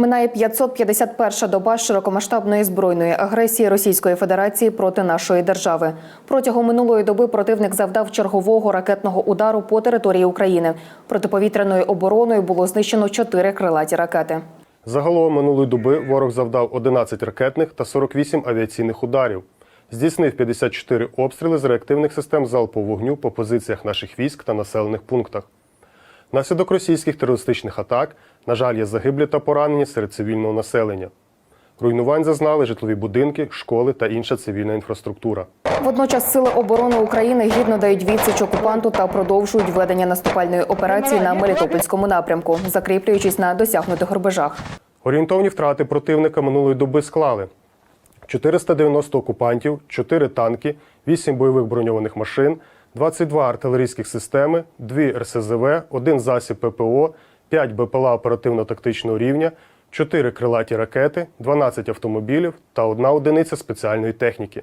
Минає 551-ша доба широкомасштабної збройної агресії Російської Федерації проти нашої держави. Протягом минулої доби противник завдав чергового ракетного удару по території України. Протиповітряною обороною було знищено чотири крилаті ракети. Загалом минулої доби ворог завдав 11 ракетних та 48 авіаційних ударів. Здійснив 54 обстріли з реактивних систем залпового вогню по позиціях наших військ та населених пунктах. Внаслідок російських терористичних атак, на жаль, є загиблі та поранені серед цивільного населення. Руйнувань зазнали житлові будинки, школи та інша цивільна інфраструктура. Водночас сили оборони України гідно дають відсіч окупанту та продовжують ведення наступальної операції на Мелітопольському напрямку, закріплюючись на досягнутих рубежах. Орієнтовні втрати противника минулої доби склали 490 окупантів, 4 танки, 8 бойових броньованих машин, 22 артилерійських системи, 2 РСЗВ, 1 засіб ППО, 5 БПЛА оперативно-тактичного рівня, 4 крилаті ракети, 12 автомобілів та 1 одиниця спеціальної техніки.